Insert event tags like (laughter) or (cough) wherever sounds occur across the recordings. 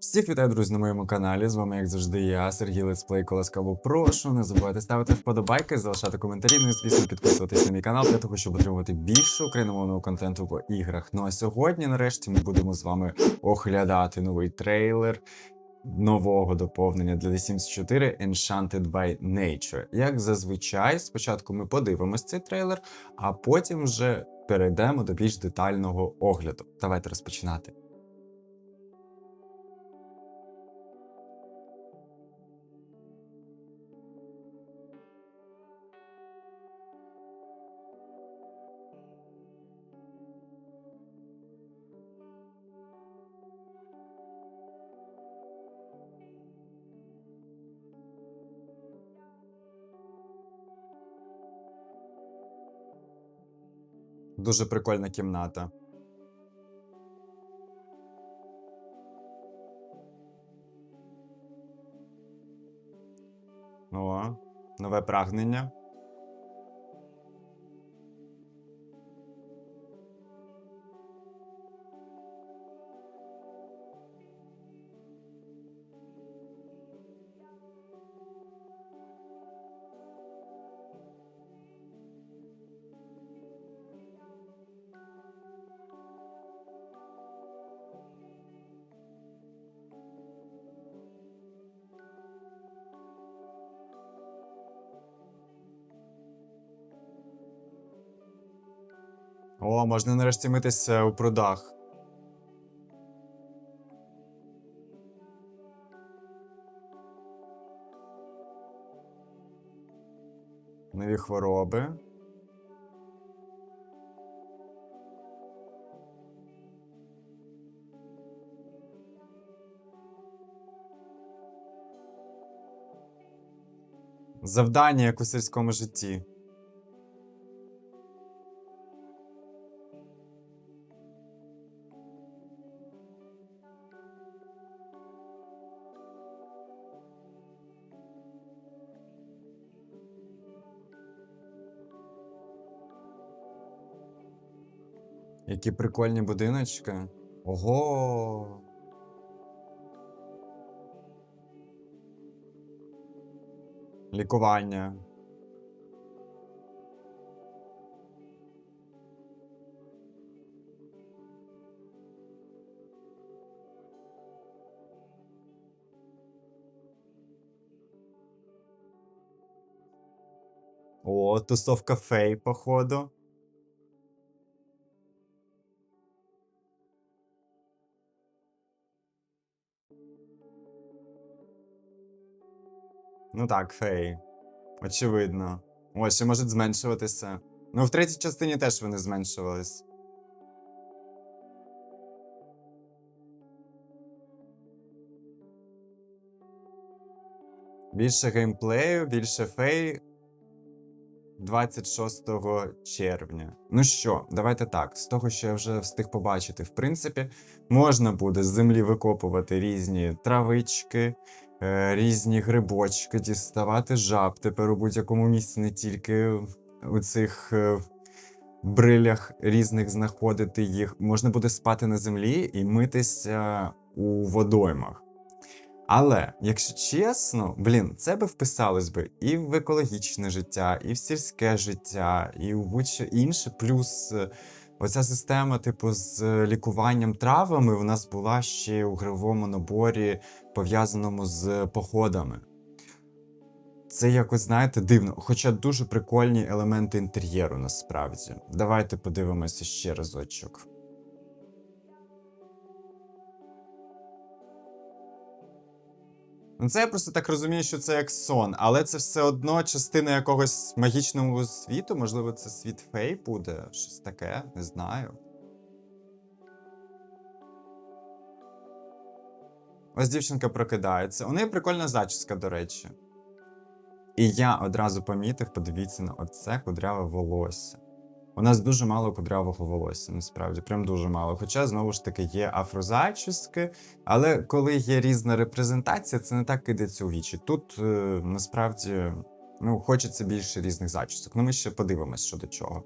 Всіх вітаю, друзі, на моєму каналі. З вами, як завжди, я, Сергій Летсплей Колоскаву. Прошу, не забувайте ставити вподобайки, залишати коментарі, ну і звісно, підписуватись на мій канал для того, щоб отримувати більше україномовного контенту по іграх. Ну а сьогодні, нарешті, ми будемо з вами оглядати новий трейлер нового доповнення для The Sims 4 Enchanted by Nature. Як зазвичай, спочатку ми подивимось цей трейлер, а потім вже перейдемо до більш детального огляду. Давайте розпочинати. Дуже прикольна кімната. О, нове прагнення. О, можна нарешті митися у прудах. Нові хвороби. Завдання, як у сільському житті. Які прикольні будиночки. Ого. Лікування. О, тусовка фей, походу. Ну так, фей. Очевидно. О, ще можуть зменшуватися. Ну, в третій частині теж вони зменшувались. Більше геймплею, більше фей. 26 червня. Ну що, давайте так. З того, що я вже встиг побачити, в принципі, можна буде з землі викопувати різні травички, різні грибочки, діставати жаб тепер у будь-якому місці, не тільки у цих е, брилях різних знаходити їх. Можна буде спати на землі і митися у водоймах. Але, якщо чесно, блін, це би вписалось би і в екологічне життя, і в сільське життя, і в будь-що інше. Плюс е, оця система, типу, з е, лікуванням травами, в нас була ще у гровому наборі, пов'язаному з походами. Це якось, знаєте, дивно, хоча дуже прикольні елементи інтер'єру насправді. Давайте подивимося ще разочок. Ну, це я просто так розумію, що це як сон, але це все одно частина якогось магічного світу. Можливо, це світ фей буде, щось таке, не знаю. Ось дівчинка прокидається. У неї прикольна зачіска, до речі. І я одразу помітив, подивіться на оце кудряве волосся. У нас дуже мало кудрявого волосся, насправді, прям дуже мало. Хоча, знову ж таки, є афрозачіски, але коли є різна репрезентація, це не так кидається у вічі. Тут е, насправді ну, хочеться більше різних зачісок. Ну, ми ще подивимось щодо чого.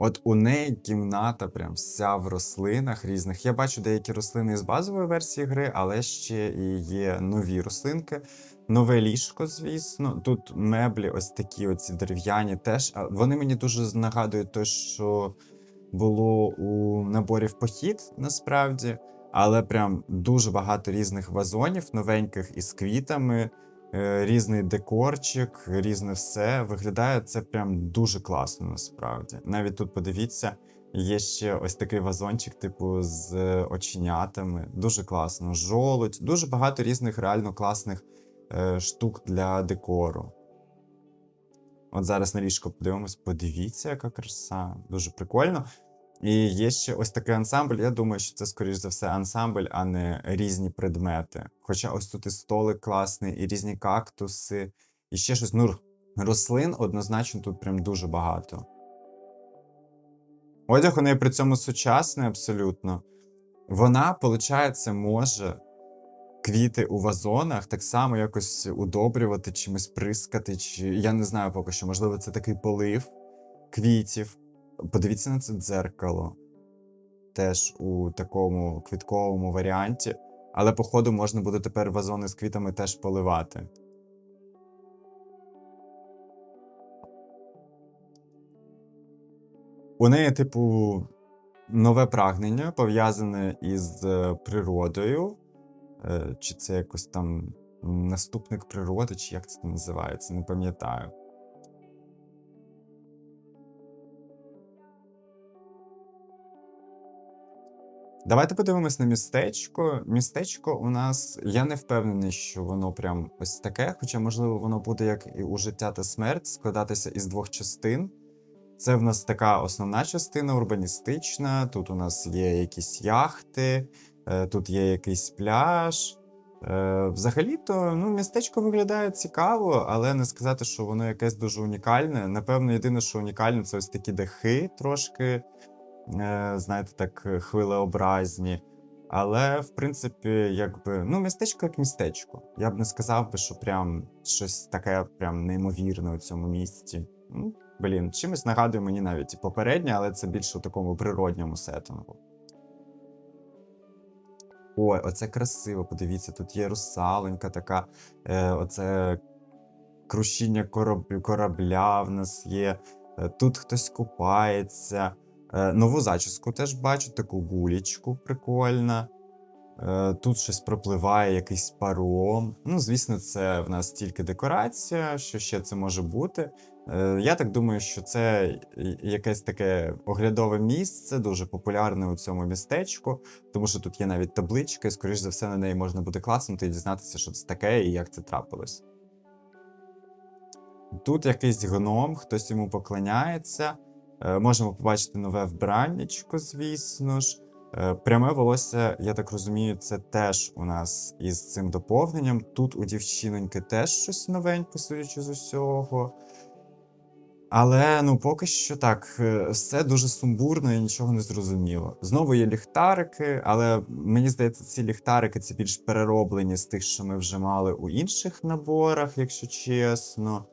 От у неї кімната прям вся в рослинах різних. Я бачу деякі рослини з базової версії гри, але ще і є нові рослинки. Нове ліжко, звісно. Тут меблі, ось такі оці дерев'яні теж. Вони мені дуже нагадують те, що було у наборі в похід, насправді. Але прям дуже багато різних вазонів, новеньких із квітами, різний декорчик, різне все. Виглядає це прям дуже класно, насправді. Навіть тут подивіться, є ще ось такий вазончик, типу, з е, оченятами. Дуже класно. Жолудь, дуже багато різних реально класних е, штук для декору. От зараз на ліжко подивимось, подивіться, яка краса. Дуже прикольно. І є ще ось такий ансамбль. Я думаю, що це, скоріш за все, ансамбль, а не різні предмети. Хоча ось тут і столик класний, і різні кактуси, і ще щось. Ну, рослин однозначно тут прям дуже багато. Одяг у неї при цьому сучасний абсолютно. Вона, виходить, може квіти у вазонах так само якось удобрювати, чимось прискати, чи я не знаю поки що, можливо, це такий полив квітів. Подивіться на це дзеркало. Теж у такому квітковому варіанті. Але, походу, можна буде тепер вазони з квітами теж поливати. У неї, типу, нове прагнення пов'язане із е, природою. Е, Чи це якось там наступник природи, чи як це називається, не пам'ятаю. Давайте подивимось на містечко. Містечко у нас, я не впевнений, що воно прям ось таке, хоча, можливо, воно буде як і у життя та смерть складатися із двох частин. Це в нас така основна частина урбаністична. Тут у нас є якісь яхти, е, тут є якийсь пляж. Е, Взагалі-то ну, містечко виглядає цікаво, але не сказати, що воно якесь дуже унікальне. Напевно, єдине, що унікальне, це ось такі дахи трошки, знаєте, так, е, хвилеобразні. Але, в принципі, якби, ну, містечко як містечко. Я б не сказав би, що прям щось таке прям неймовірне у цьому місці. Ну, блін, чимось нагадує мені навіть і попереднє, але це більше у такому природньому сеттингу. Ой, оце красиво, подивіться, тут є русаленька така, е, оце крушіння кораб... корабля в нас є. е, Тут хтось купається. Е, нову зачіску теж бачу, таку гулічку прикольна. Е, тут щось пропливає, якийсь паром. Ну, звісно, це в нас тільки декорація, що ще це може бути. Е, я так думаю, що це якесь таке оглядове місце, дуже популярне у цьому містечку, тому що тут є навіть табличка, і, скоріш за все, на неї можна буде класнути і дізнатися, що це таке і як це трапилось. Тут якийсь гном, хтось йому поклоняється. Е, Можемо побачити нове вбраннячко, звісно ж. Е, Пряме волосся, я так розумію, це теж у нас із цим доповненням. Тут у дівчиноньки теж щось новеньке, судячи з усього. Але ну поки що так, е, все дуже сумбурно і нічого не зрозуміло. Знову є ліхтарики, але мені здається, ці ліхтарики це більш перероблені з тих, що ми вже мали у інших наборах, якщо чесно.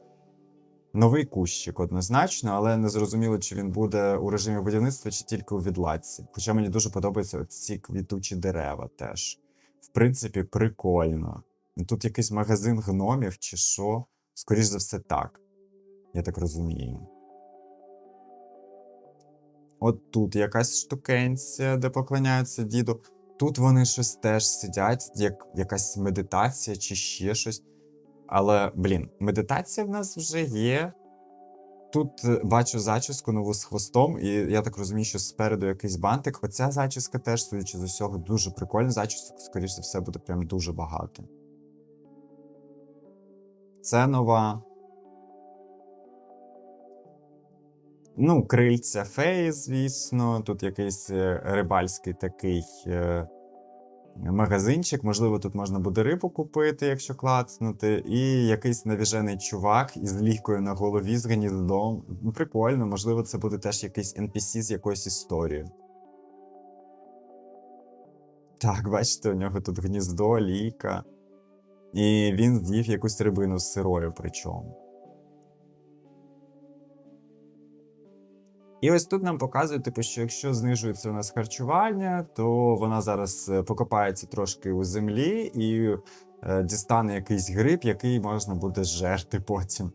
Новий кущик однозначно, але не зрозуміло, чи він буде у режимі будівництва, чи тільки у відладці. Хоча мені дуже подобаються ці квітучі дерева теж. В принципі, прикольно. Тут якийсь магазин гномів чи що. Скоріш за все, так. Я так розумію. От тут якась штукенція, де поклоняються діду. Тут вони щось теж сидять, як якась медитація чи ще щось. Але, блін, медитація в нас вже є. Тут е, бачу зачіску нову з хвостом, і я так розумію, що спереду якийсь бантик. Оця зачіска теж, судячи з усього, дуже прикольна. Зачісок, скоріш за все, буде прям дуже багато. Це нова. Ну, крильця феї, звісно. Тут якийсь е, рибальський такий е, магазинчик. Можливо, тут можна буде рибу купити, якщо клацнути. І якийсь навіжений чувак із лікою на голові з гніздом. Ну, Прикольно, можливо, це буде теж якийсь NPC з якоюсь історією. Так, бачите, у нього тут гніздо, ліка. І він з'їв якусь рибину з сирою, причому. І ось тут нам показують, типу, що якщо знижується у нас харчування, то вона зараз е, покопається трошки у землі і е, дістане якийсь гриб, який можна буде жерти потім.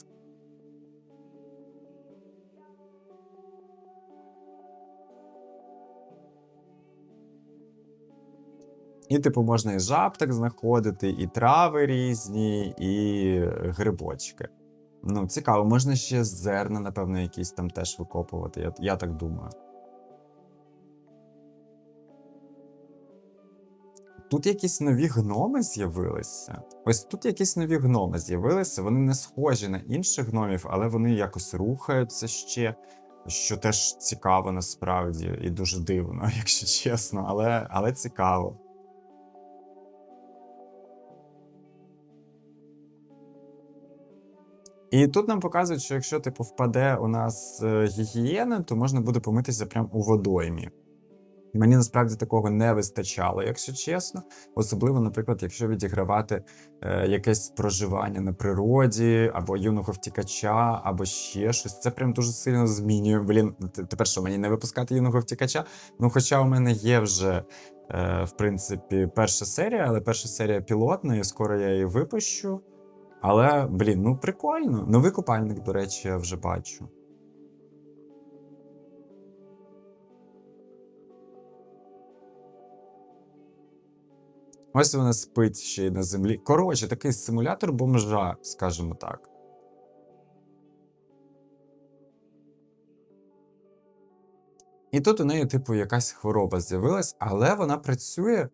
І, типу, можна і жаб так знаходити, і трави різні, і грибочки. Ну, цікаво, можна ще зерна, напевно, якісь там теж викопувати, я, я так думаю. Тут якісь нові гноми з'явилися. Ось тут якісь нові гноми з'явилися. Вони не схожі на інших гномів, але вони якось рухаються ще, що теж цікаво насправді і дуже дивно, (laughs) якщо чесно, але, але цікаво. І тут нам показують, що якщо типу впаде у нас е, гігієна, то можна буде помитися прямо у водоймі. Мені насправді такого не вистачало, якщо чесно. Особливо, наприклад, якщо відігравати е, якесь проживання на природі, або юного втікача, або ще щось. Це прям дуже сильно змінює. Блін, тепер що мені не випускати юного втікача? Ну, хоча у мене є вже, е, в принципі, перша серія, але перша серія пілотна, і скоро я її випущу. Але, блін, ну прикольно. Новий купальник, до речі, я вже бачу. Ось вона спить ще й на землі. Коротше, такий симулятор бомжа, скажімо так. І тут у неї, типу, якась хвороба з'явилась, але вона працює.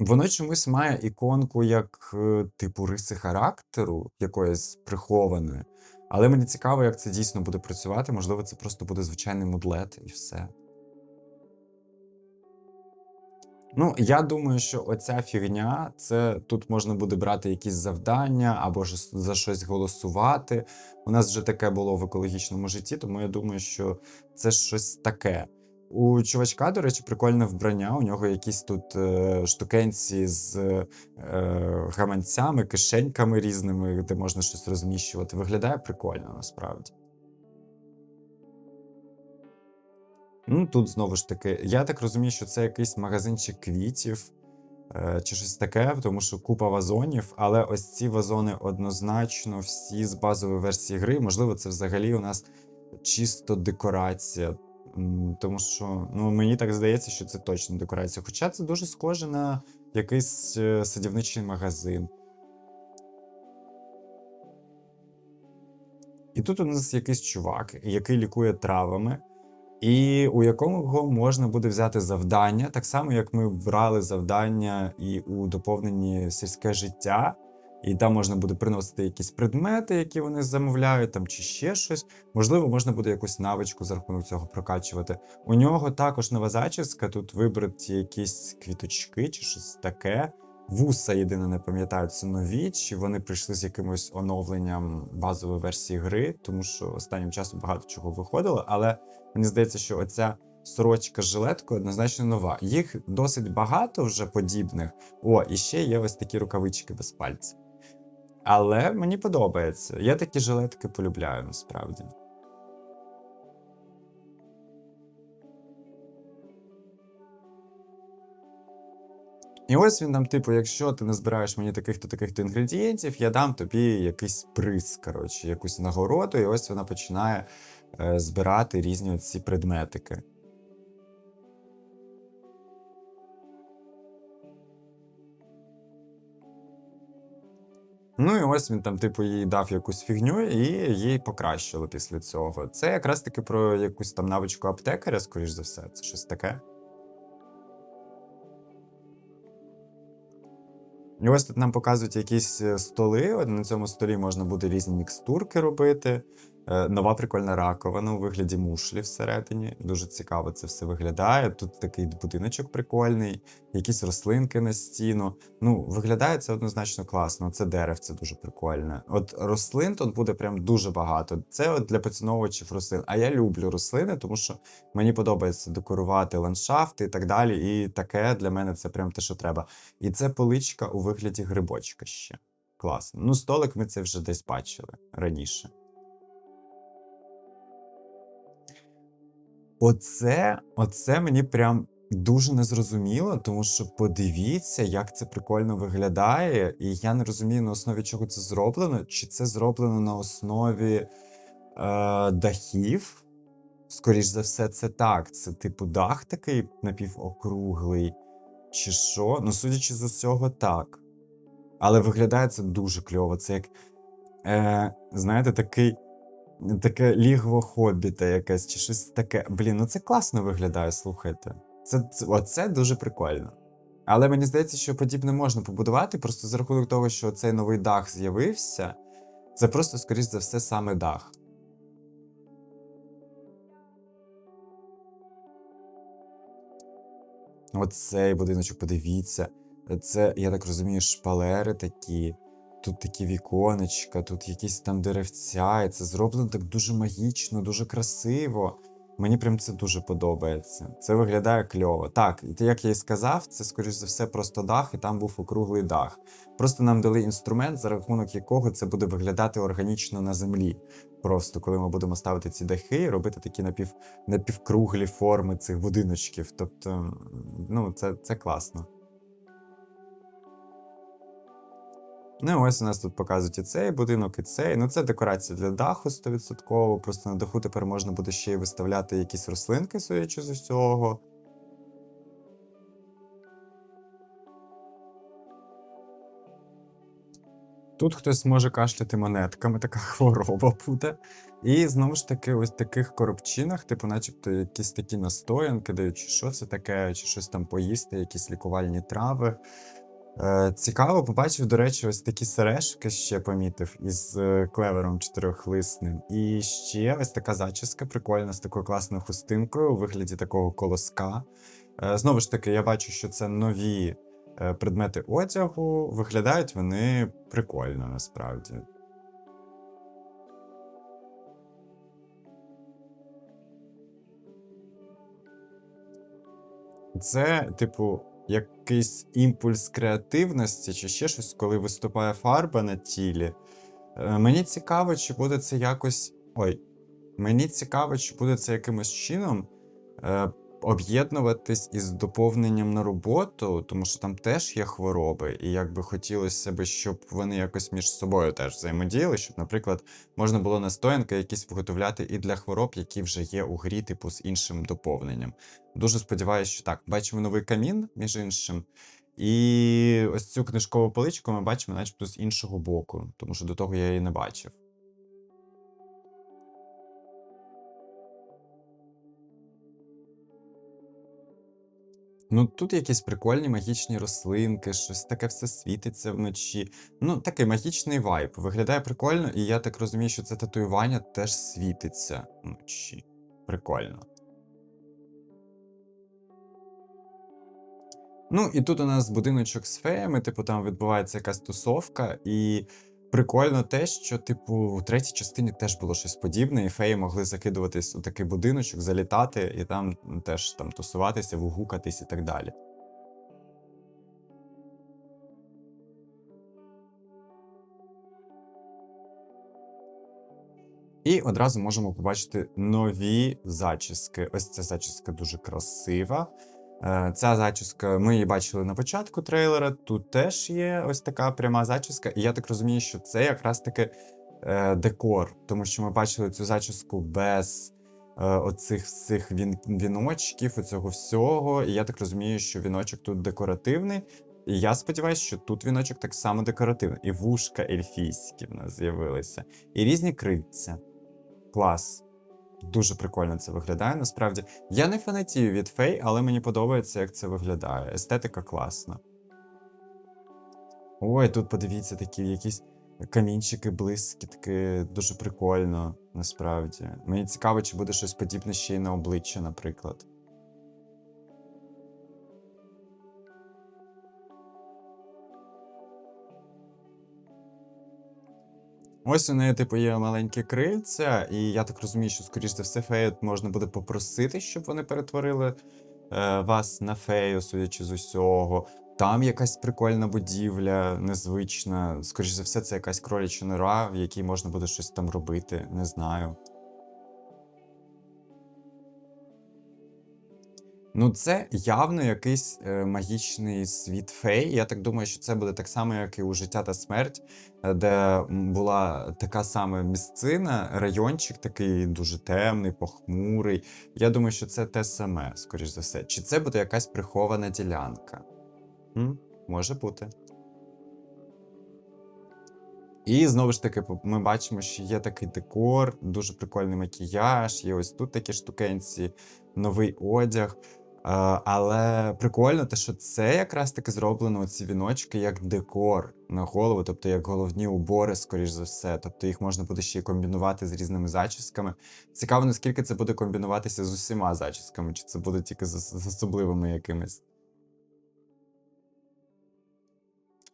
Воно чомусь має іконку як, е, типу, риси характеру, якоїсь прихованої. Але мені цікаво, як це дійсно буде працювати. Можливо, це просто буде звичайний мудлет і все. Ну, я думаю, що оця фігня, це тут можна буде брати якісь завдання або ж за щось голосувати. У нас вже таке було в екологічному житті, тому я думаю, що це щось таке. У чувачка, до речі, прикольне вбрання. У нього якісь тут е, штукенці з е, гаманцями, кишеньками різними, де можна щось розміщувати. Виглядає прикольно насправді. Ну, тут знову ж таки, я так розумію, що це якийсь магазинчик квітів е, чи щось таке, тому що купа вазонів, але ось ці вазони однозначно всі з базової версії гри. Можливо, це взагалі у нас чисто декорація. Тому що ну, мені так здається, що це точно декорація. Хоча це дуже схоже на якийсь е, садівничий магазин. І тут у нас якийсь чувак, який лікує травами, і у якого можна буде взяти завдання, так само як ми брали завдання і у доповненні сільське життя. І там можна буде приносити якісь предмети, які вони замовляють, там чи ще щось. Можливо, можна буде якусь навичку за рахунок цього прокачувати. У нього також нова зачіска, тут вибраті якісь квіточки чи щось таке. Вуса єдине не пам'ятаю, це нові, чи вони прийшли з якимось оновленням базової версії гри, тому що останнім часом багато чого виходило, але мені здається, що оця сорочка з жилеткою однозначно нова. Їх досить багато вже подібних. О, і ще є ось такі рукавички без пальців. Але мені подобається. Я такі жилетки полюбляю насправді. І ось він там, типу, якщо ти не збираєш мені таких-то таких-то інгредієнтів, я дам тобі якийсь приз, коротше, якусь нагороду, і ось вона починає е, збирати різні ці предметики. Ну і ось він там, типу, їй дав якусь фігню, і їй покращило після цього. Це якраз таки про якусь там навичку аптекаря, скоріш за все, це щось таке. І ось тут нам показують якісь е, столи. На цьому столі можна буде різні мікстурки робити. Е, Нова прикольна раковина у вигляді мушлі всередині. Дуже цікаво це все виглядає. Тут такий будиночок прикольний, якісь рослинки на стіну. Ну, виглядає це однозначно класно. Це деревце дуже прикольне. От рослин тут буде прям дуже багато. Це от для поціновувачів рослин. А я люблю рослини, тому що мені подобається декорувати ландшафти і так далі. І таке для мене це прям те, що треба. І це поличка у вигляді грибочка ще. Класно. Ну, столик ми це вже десь бачили раніше. Оце, оце мені прям дуже незрозуміло, тому що подивіться, як це прикольно виглядає, і я не розумію, на основі чого це зроблено. Чи це зроблено на основі е, дахів? Скоріш за все, це так. Це типу дах такий напівокруглий, чи що? Ну, судячи з усього, так. Але виглядає це дуже кльово. Це як, е, знаєте, такий. Таке лігво хобіта якесь, чи щось таке. Блін, ну це класно виглядає, слухайте. Це, це, оце дуже прикольно. Але мені здається, що подібне можна побудувати, просто за рахунок того, що цей новий дах з'явився, це просто, скоріш за все, саме дах. Оцей будиночок, подивіться. Це, я так розумію, шпалери такі. Тут такі віконечка, тут якісь там деревця, і це зроблено так дуже магічно, дуже красиво. Мені прям це дуже подобається. Це виглядає кльово. Так, і як я і сказав, це, скоріш за все, просто дах, і там був округлий дах. Просто нам дали інструмент, за рахунок якого це буде виглядати органічно на землі. Просто коли ми будемо ставити ці дахи і робити такі напів, напівкруглі форми цих будиночків. Тобто, ну, це, це класно. Ну, і ось у нас тут показують і цей будинок, і цей. Ну, це декорація для даху 100%. Просто на даху тепер можна буде ще й виставляти якісь рослинки, судячи з усього. Тут хтось може кашляти монетками, така (laughs) хвороба буде. І знову ж таки, ось таких коробчинах, типу, начебто, якісь такі настоянки дають, чи що це таке, чи щось там поїсти, якісь лікувальні трави. Е, Цікаво, побачив, до речі, ось такі сережки ще помітив із е, клевером чотирьохлисним. І ще ось така зачіска прикольна з такою класною хустинкою у вигляді такого колоска. Е, Знову ж таки, я бачу, що це нові предмети одягу. Виглядають вони прикольно насправді. Це, типу, якийсь імпульс креативності чи ще щось, коли виступає фарба на тілі. Е, Мені цікаво, чи буде це якось. Ой, мені цікаво, чи буде це якимось чином е, об'єднуватись із доповненням на роботу, тому що там теж є хвороби, і як би хотілося б, щоб вони якось між собою теж взаємодіяли, щоб, наприклад, можна було настоянки якісь виготовляти і для хвороб, які вже є у грі, типу з іншим доповненням. Дуже сподіваюся, що так. Бачимо новий камін, між іншим. І ось цю книжкову поличку ми бачимо, начебто, з іншого боку, тому що до того я її не бачив. Ну, тут якісь прикольні магічні рослинки, щось таке все світиться вночі. Ну, такий магічний вайб. Виглядає прикольно, і я так розумію, що це татуювання теж світиться вночі. Прикольно. Ну, і тут у нас будиночок з феями, типу, там відбувається якась тусовка, і прикольно те, що, типу, у третій частині теж було щось подібне, і феї могли закидуватись у такий будиночок, залітати, і там теж там тусуватися, вугукатись і так далі. І одразу можемо побачити нові зачіски. Ось ця зачіска дуже красива. Е, Ця зачіска, ми її бачили на початку трейлера. Тут теж є ось така пряма зачіска, і я так розумію, що це якраз таки е, декор, тому що ми бачили цю зачіску без е, оцих всіх він, віночків, оцього всього. І я так розумію, що віночок тут декоративний. І я сподіваюся, що тут віночок так само декоративний. І вушка ельфійські в нас з'явилися, і різні крильця. Клас. Дуже прикольно це виглядає. Насправді. Я не фанатію від фей, але мені подобається, як це виглядає. Естетика класна. Ой, тут подивіться такі якісь камінчики, блискітки. Дуже прикольно, насправді. Мені цікаво, чи буде щось подібне ще й на обличчя, наприклад. Ось у неї, типу, є маленькі крильця, і я так розумію, що, скоріш за все, фею можна буде попросити, щоб вони перетворили е, вас на фею, судячи з усього. Там якась прикольна будівля, незвична. Скоріш за все, це якась кроляча нора, в якій можна буде щось там робити, не знаю. Ну, це явно якийсь е, магічний світ фей. Я так думаю, що це буде так само, як і у життя та смерть, е, де була така сама місцина, райончик такий дуже темний, похмурий. Я думаю, що це те саме, скоріш за все. Чи це буде якась прихована ділянка? М? Може бути. І знову ж таки, ми бачимо, що є такий декор, дуже прикольний макіяж, є ось тут такі штукенці, новий одяг. Але прикольно, те, що це якраз таки зроблено ці віночки як декор на голову, тобто як головні убори, скоріш за все. Тобто їх можна буде ще й комбінувати з різними зачісками. Цікаво, наскільки це буде комбінуватися з усіма зачісками, чи це буде тільки з особливими якимись.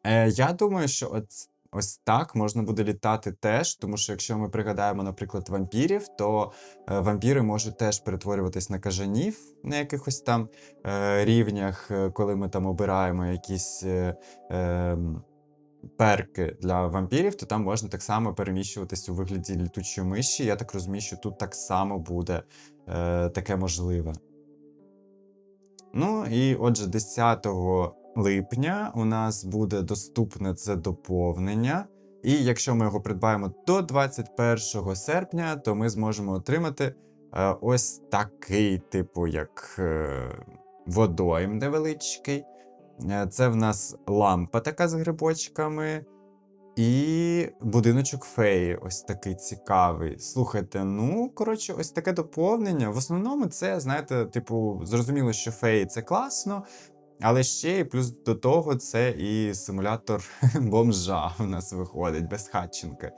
Е, я думаю, що от ось так можна буде літати теж, тому що якщо ми пригадаємо, наприклад, вампірів, то е, вампіри можуть теж перетворюватись на кажанів на якихось там е, рівнях, е, коли ми там обираємо якісь е, е, перки для вампірів, то там можна так само переміщуватись у вигляді літучої миші. Я так розумію, що тут так само буде таке можливе. Ну і отже, 10 липня у нас буде доступне це доповнення. І якщо ми його придбаємо до 21 серпня, то ми зможемо отримати е, ось такий, типу, як е, водойм невеличкий. Е, Це в нас лампа така з грибочками. І будиночок феї, ось такий цікавий. Слухайте, ну коротше, ось таке доповнення. В основному це, знаєте, типу, зрозуміло, що феї це класно, але ще і плюс до того, це і симулятор (laughs) бомжа в нас виходить без хатченка.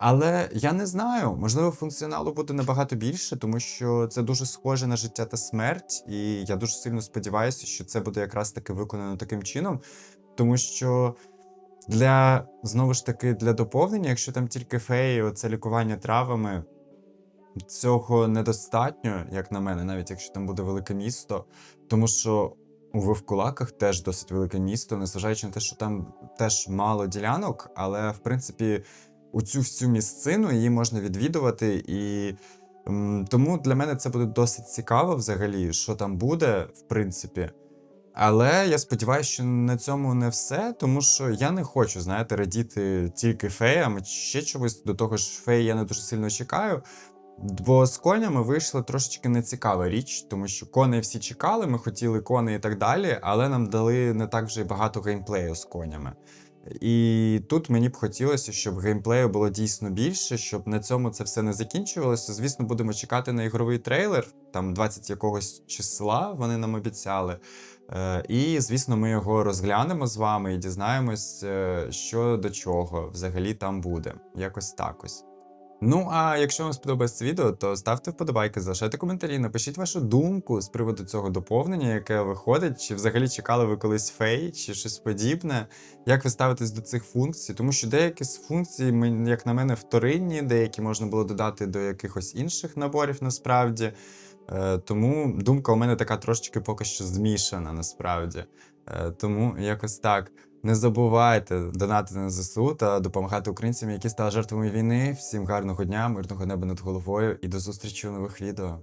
Але я не знаю, можливо, функціоналу буде набагато більше, тому що це дуже схоже на життя та смерть, і я дуже сильно сподіваюся, що це буде якраз таки виконано таким чином, тому що. Для знову ж таки для доповнення, якщо там тільки феї, оце лікування травами, цього недостатньо, як на мене, навіть якщо там буде велике місто. Тому що у Вовкулаках теж досить велике місто, незважаючи на те, що там теж мало ділянок, але в принципі у цю всю місцину її можна відвідувати і. Тому для мене це буде досить цікаво взагалі, що там буде, в принципі. Але я сподіваюся, що на цьому не все, тому що я не хочу, знаєте, радіти тільки феям, ще чогось до того ж, феї я не дуже сильно чекаю. Бо з конями вийшла трошечки нецікава річ, тому що коней всі чекали, ми хотіли коней і так далі, але нам дали не так вже багато геймплею з конями. І тут мені б хотілося, щоб геймплею було дійсно більше, щоб на цьому це все не закінчувалося. Звісно, будемо чекати на ігровий трейлер, там 20 якогось числа вони нам обіцяли. Е, І, звісно, ми його розглянемо з вами і дізнаємось, е, що до чого взагалі там буде. Якось так ось. Ну, а якщо вам сподобається відео, то ставте вподобайки, залишайте коментарі, напишіть вашу думку з приводу цього доповнення, яке виходить, чи взагалі чекали ви колись фей, чи щось подібне. Як ви ставитесь до цих функцій? Тому що деякі з функцій, як на мене, вторинні, деякі можна було додати до якихось інших наборів насправді. Е, Тому думка у мене така трошечки поки що змішана, насправді. Е, Тому якось так. Не забувайте донатити на ЗСУ та допомагати українцям, які стали жертвами війни. Всім гарного дня, мирного неба над головою і до зустрічі у нових відео.